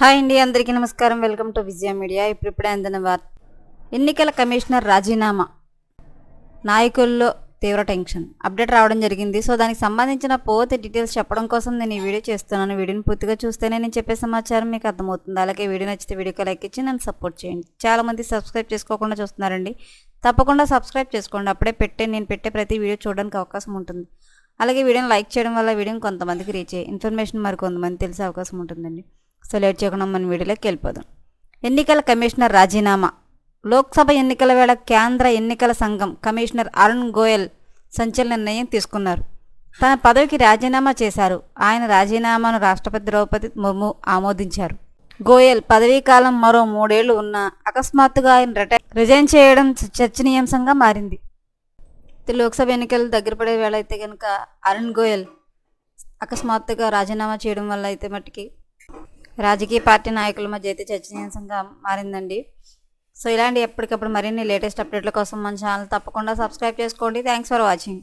Hi అండి అందరికీ నమస్కారం. Welcome to Vijaya media. ఇప్పుడు ఇప్పుడే అందిన వార్త ఎన్నికల కమిషనర్ రాజీనామా. నాయకుల్లో తీవ్ర టెన్షన్. అప్డేట్ రావడం జరిగింది. సో దానికి సంబంధించిన పూర్తి డీటెయిల్స్ చెప్పడం కోసం నేను ఈ వీడియో చేస్తున్నాను. వీడియోని పూర్తిగా చూస్తేనే నేను చెప్పే సమాచారం మీకు అర్థమవుతుంది. అలాగే వీడియో నచ్చితే వీడియోకి లైక్ ఇచ్చి నన్ను సపోర్ట్ చేయండి. చాలా మంది సబ్స్క్రైబ్ చేసుకోకుండా చూస్తున్నారండి. తప్పకుండా సబ్స్క్రైబ్ చేసుకోండి. అప్పుడే పెట్టే నేను పెట్టే ప్రతి వీడియో చూడడానికి అవకాశం ఉంటుంది. అలాగే వీడియోని లైక్ చేయడం వల్ల వీడియోని కొంతమందికి రీచ్ అయ్యే ఇన్ఫర్మేషన్ మరి కొంతమంది తెలిసే అవకాశం ఉంటుందండి. సో లేట్ చేయకుండా మన వీడియోలోకి వెళ్ళిపోదాం. ఎన్నికల కమిషనర్ రాజీనామా. లోక్సభ ఎన్నికల వేళ కేంద్ర ఎన్నికల సంఘం కమిషనర్ అరుణ్ గోయల్ సంచలన నిర్ణయం తీసుకున్నారు. తన పదవికి రాజీనామా చేశారు. ఆయన రాజీనామాను రాష్ట్రపతి ద్రౌపది ముర్ము ఆమోదించారు. గోయల్ పదవీ కాలం మరో మూడేళ్ళు ఉన్నా అకస్మాత్తుగా ఆయన రిటైర్ రిజైన్ చేయడం చర్చనీయాంశంగా మారింది. లోక్సభ ఎన్నికలు దగ్గర పడే వేళ అయితే కనుక అరుణ్ గోయల్ అకస్మాత్తుగా రాజీనామా చేయడం వల్ల అయితే మట్టుకి రాజకీయ పార్టీ నాయకుల మధ్య అయితే చర్చనీయాంశంగా మారిందండి. సో ఇలాంటి ఎప్పటికప్పుడు మరిన్ని లేటెస్ట్ అప్డేట్ల కోసం మన ఛానల్ తప్పకుండా సబ్స్క్రైబ్ చేసుకోండి. Thanks for watching